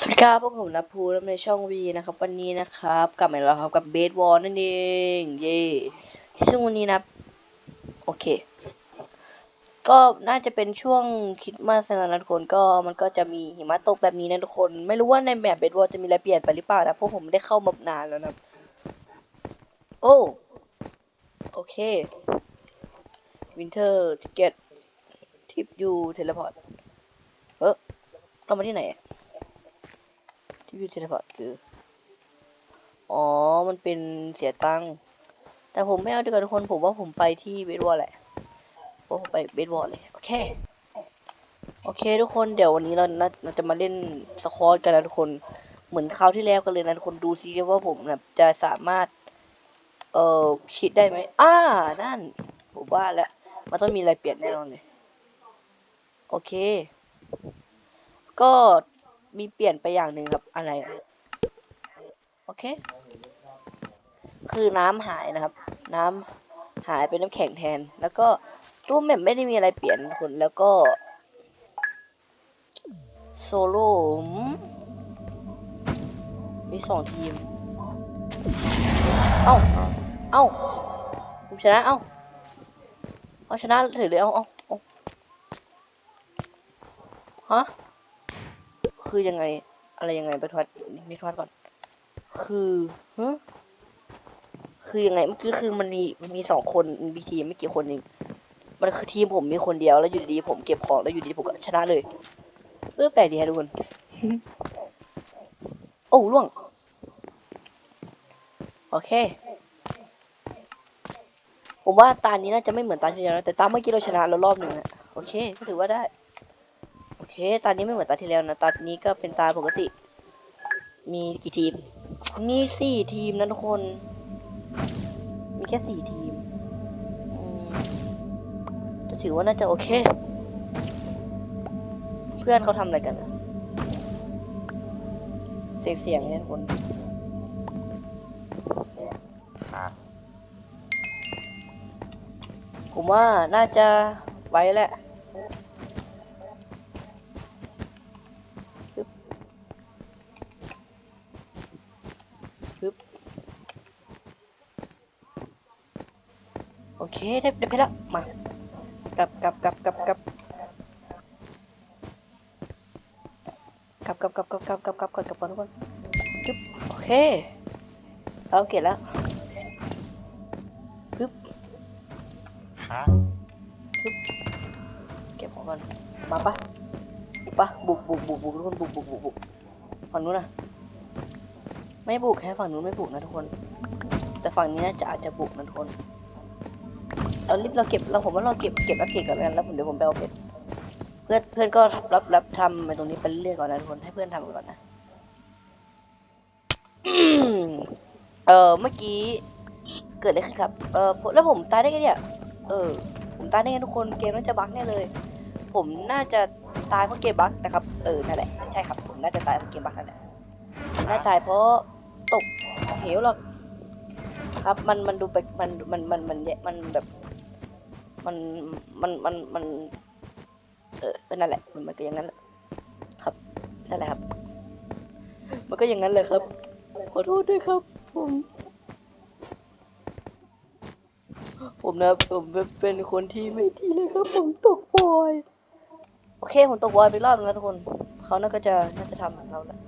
สวัสดีครับพวกผมนับภูและในช่องวีนะครับ วันนี้นะครับ กลับมาแล้วครับกับเบสวอลนั่นเองเย่ซึ่งวันนี้นะโอเค ก็น่าจะเป็นช่วงคริดมาสนะทุกคนก็มันก็จะมีหิมะตกแบบนี้นะทุกคน ไม่รู้ว่าในแบบเบสวอลจะมีอะไรเปลี่ยนไปหรือเปล่านะเพราะผมไม่ได้เข้ามานานแล้วนะโอ้โอเควินเทอร์ทิเก็ตทิปยูเทเลพอร์ตเออเรามาที่ไหน ที่วิวเทเลพอร์ตคือ อ๋อ มันเป็นเสียตังค์แต่ผมไม่เอาดีกว่าทุกคน ผมว่าผมไปที่เบสบอลแหละเพราะผมไปเบสบอลเลย โอเค โอเคทุกคนเดี๋ยววันนี้เรานะเราจะมาเล่นสควอตกันนะทุกคน เหมือนคราวที่แล้วกันเลยนะทุกคนดูซิว่าผมนะจะสามารถ เอ่อชิดได้ไหมอ่า นั่น ผมว่าแล้วมันต้องมีอะไรเปลี่ยนแน่นอนเลย โอเค ก็ มีเปลี่ยนไปอย่างหนึ่งครับอะไร โอเค คือน้ำหายนะครับ น้ำหายเป็นน้ำแข็งแทน แล้วก็รูปแมปไม่ได้มีอะไรเปลี่ยนคนแล้วก็โซโล่มีสองทีม เอ้า เอ้าผมชนะ เอ้าเอาชนะถือเลย เอาเอาเอาฮะ คือยังไง อะไรยังไงไปทวัดนิทวัดก่อน คือฮะคือยังไงเมื่อกี้คือมันมีมันมีสองคนมีทีมไม่กี่คนเองมันคือทีมผมมีคนเดียวแล้วอยู่ดีๆผมเก็บของแล้วอยู่ดีๆผมก็ชนะเลยเออแปลกดีฮะทุกคน โอ้ล่วง โอเค ผมว่าตานี้น่าจะไม่เหมือนตาที่แล้วนะแต่ตาเมื่อกี้เราชนะแล้วรอบหนึ่งอะโอเคก็ถือว่าได้โอเค ตอนนี้ไม่เหมือนตาที่แล้วนะ ตอนนี้ก็เป็นตาปกติ มีกี่ทีม มีสี่ทีมนะทุกคน มีแค่สี่ทีมอืมจะถือว่าน่าจะโอเค เพื่อนเขาทำอะไรกันนะเสียงเสียงเนี่ยทุกคนผมว่าน่าจะไว้แหละ ได้ได้เพชรละมากลับกลับกลับกลับกลับกลับกลับกลับกลับกลับกลับกลับก่อนกลับก่อนทุกคนจึ๊บโอเคเราเก็บแล้วปึ๊บฮะเก็บของก่อนมาปะบุกปะบุกบุกบุกบุกทุกคนบุกบุกบุกบุกฝั่งนู้นนะไม่บุกแค่ฝั่งนู้นไม่บุกนะทุกคน แต่ฝั่งนี้น่าจะอาจจะบุกนะทุกคน เอารีบเราเก็บเราผมว่าเราเก็บเก็บอัพเกรดก่อนแล้วกันแล้วผมเดี๋ยวผมไปเอาเพชรเพื่อนเพื่อนก็รับรับรบทำไปตรงนี้ไปเรื่อยก่อนนะทุกคนให้เพื่อนทำก่อนนะเออเมื่อกี้เกิดอะไรขึ้นครับ เออแล้วผมตายได้ไงเนี่ย เออ ผมตายได้ไงทุกคนเกมน่าจะบั๊กแน่เลย ผมน่าจะตายเพราะเกมบั๊กนะครับ เออนั่นแหละใช่ครับ ผมน่าจะตายเพราะเกมบั๊กนั่นแหละผมน่าตายเพราะตกเหวหรอกครับมันมันดูไปมันมันมันมันแย่มันแบบ มันมันมันมัน เออก็นั่นแหละมันมันก็อย่างนั้นแหละครับนั่นแหละครับ มันก็อย่างนั้นเลยครับ ขอโทษด้วยครับผมผมนะผมเป็นคนที่ไม่ดีเลยครับ ผมตกบอย โอเค ผมตกบอยไปรอบนึงแล้วทุกคน เขาน่าก็จะน่าจะทำเหมือนเราแหละ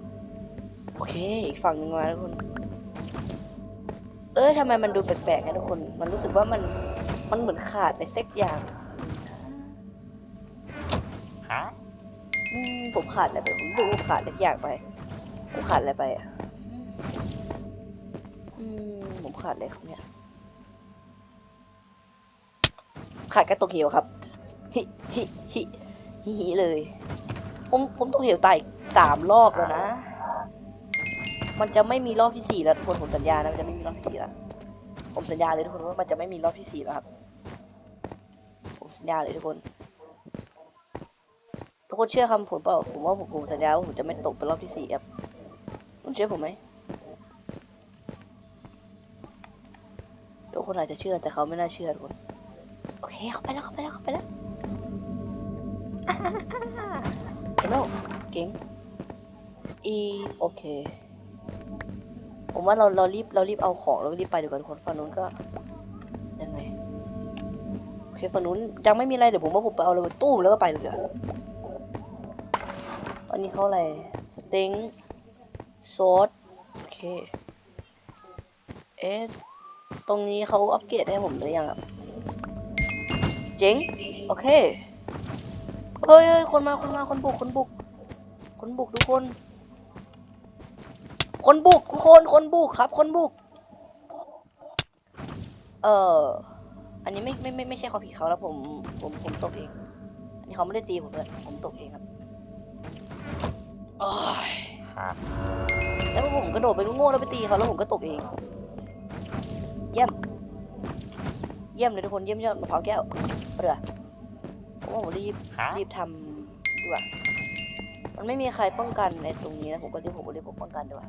โอเค อีกฝั่งหนึ่งมาแล้วทุกคน เอ้ยทำไมมันดูแปลกๆนะทุกคน มันรู้สึกว่ามัน มันเหมือนขาดอะไรสักอย่างฮะอืมผมขาดอะไรไปผมรู้สึกว่าผมขาดสักอย่างไปผมขาดอะไรไปอะอืมผมขาดอะไรครับเนี่ยขาดกระตกเหวครับฮิฮิฮิฮิฮิเลย ผมผมตกเหวตายอีกสามรอบแล้วนะ มันจะไม่มีรอบที่สี่แล้วทุกคนผมสัญญานะมันจะไม่มีรอบที่สี่แล้วผมสัญญาเลยทุกคนว่ามันจะไม่มีรอบที่สี่แล้วครับ ผมสัญญาเลยทุกคน ทุกคนเชื่อคำผมเปล่า ผมว่าผมผมสัญญาว่าผมจะไม่ตกเป็นรอบที่สี่ครับคุณเชื่อผมไหมทุกคนอาจจะเชื่อแต่เขาไม่น่าเชื่อทุกคน โอเคเข้าไปแล้วเข้าไปแล้วเข้าไปแล้วเห็นไหมเก่ง E โอเค ผมว่าเราเรารีบเรารีบเอาของแล้วก็รีบไปเดี๋ยวก่อนคนฝั่งนู้นก็ เคฝั่งนู้นยังไม่มีอะไรเดี๋ยวผมว่าผมไปเอาอะไรตู้มแล้วก็ไปเลยเดี๋ยวาตอนนี้เขาอะไรสเต็งซอสโอเคเอ๊ะตรงนี้เขาอัปเกรดให้ผมหรือยังอะเจ๋งโอเคเฮ้ยเฮ้ยคนมาคนมาคนบุกคนบุก คนบุกทุกคน คนบุกทุกคนคนบุกครับ คนบุก เอ่อ นนี้ไม่ไม่ไม่ไม่ใช่ความผิดเขาแล้วผมผมผมตกเอง อันนี้เขาไม่ได้ตีผมเลยผมตกเองครับโอ้ยครับแล้วผมกระโดดไปโง่ๆแล้วไปตีเขาแล้วผมก็ตกเอง เยี่ยม เยี่ยมเลยทุกคนเยี่ยมยอดมะพร้าวแก้วเอาเดือผมว่าผมรีบฮะรีบทำดีกว่ามันไม่มีใครป้องกันในตรงนี้นะผมก็รีบผมก็รีบผมป้องกันดีกว่า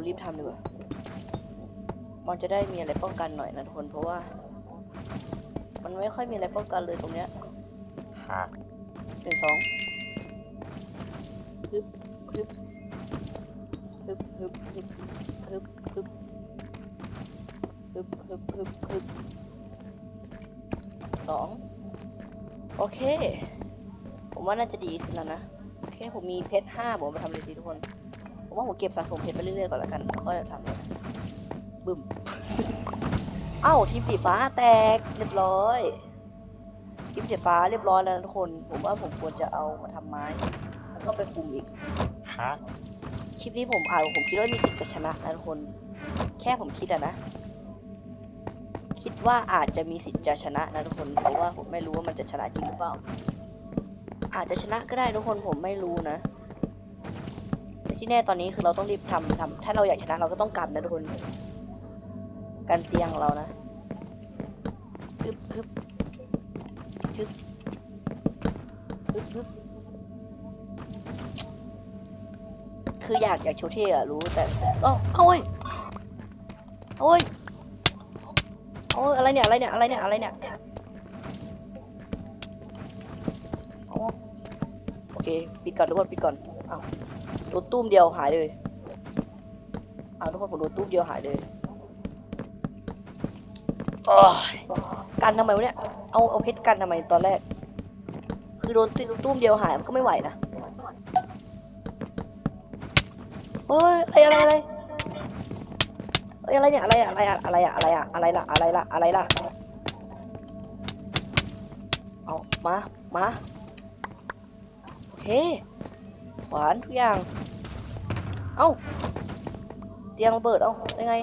ผมรีบทำดีกว่ามันจะได้มีอะไรป้องกันหน่อยนะทุกคนเพราะว่า มันไม่ค่อยมีอะไรป้องกันเลยตรงเนี้ยครับหนึ่งสองฮึบฮึบฮึบฮึบฮึบฮึบฮึบฮึบฮึบฮึบฮึบสองโอเค ผมว่าน่าจะดีขึ้นแล้วนะ โอเค ผมมีเพชรห้าผมเอาไปทำอะไรดีทุกคน ผมว่าผมเก็บสะสมเพชรไปเรื่อยๆก่อนแล้วกันค่อยทำเลยบึ้ม เอ้าทีมสีฟ้าแตกเรียบร้อยทีมสีฟ้าเรียบร้อยแล้วนะทุกคน ผมว่าผมควรจะเอามาทำไม้ แล้วก็ไปคุมอีกครับคลิปนี้ผมอ่านผมคิดว่ามีสิทธิ์จะชนะนะทุกคน แค่ผมคิดอะนะ คิดว่าอาจจะมีสิทธิ์จะชนะนะทุกคน เพราะว่าผมไม่รู้ว่ามันจะชนะจริงหรือเปล่า อาจจะชนะก็ได้ทุกคนผมไม่รู้นะแต่ ที่แน่ตอนนี้คือเราต้องรีบทำทำถ้าเราอยากชนะเราก็ต้องกันนะทุกคนกันเตียงเรานะฮึบฮึบฮึบฮึบฮึบคืออยากอยากโชว์เท่อะรู้แต่เอ้าเอาเว้ยเอาเว้ยเอาเว้ยอะไรเนี่ยอะไรเนี่ยอะไรเนี่ยอะไรเนี่ยโอเคปิดก่อนทุกคนปิดก่อนเอา โดนตุ้มเดียวหายเลยเอาทุกคนผมโดนตุ้มเดียวหายเลยโอ้ยกันทำไมวะเนี่ย เอาเอาเพชรกันทำไมตอนแรก คือโดนตุ้มเดียวหายมันก็ไม่ไหวนะเฮ้ยอะไรอะไรเอ้ยอะไรเนี่ยอะไรอะอะไรอะอะไรอะอะไรอะอะไรล่ะอะไรล่ะอะไรล่ะเอามามาโอเค หวานทุกอย่าง เอ้า เตียงระเบิดเอ้าได้ไง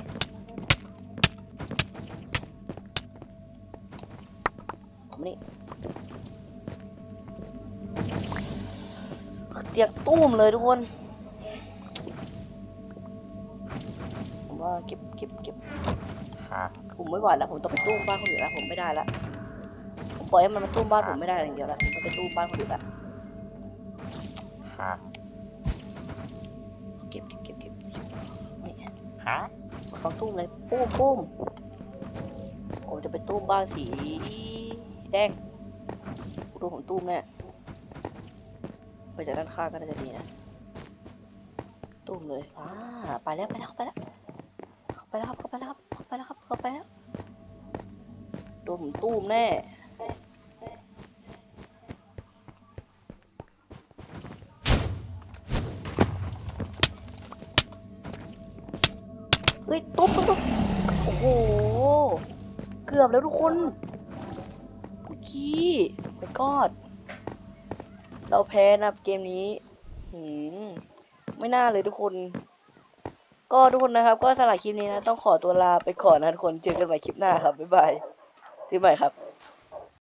เอามานี่ เตียงตุ้มเลยทุกคน ผมว่าเก็บเก็บเก็บครับผมไม่ไหวแล้ว ผมต้องไปตู้มบ้านคนอื่นแล้ว ผมไม่ได้ละผมปล่อยให้มันมาตู้มบ้านผมไม่ได้อย่างเดียวละผมต้องไปตู้มบ้านคนอื่นละ สองตู้มเลยปุ้มปุ้มผมจะไปตู้มบ้านสีแดงดูผมตู้มแน่ไปจากด้านข้างก็น่าจะดีนะตู้มเลยอ่าไปแล้วไปแล้วไปแล้วไปแล้วครับไปแล้วครับไปแล้วครับไปแล้วโดนผมตู้มแน่ กือบแล้วทุกคนเมื่อกี้ไปกอด เราแพ้นะเกมนี้หืมไม่น่าเลยทุกคน ก็ทุกคนนะครับ ก็สำหรับคลิปนี้นะ ต้องขอตัวลาไปก่อนนะทุกคน เจอกันใหม่คลิปหน้าครับ บ๊ายบายที่ใหม่ครับ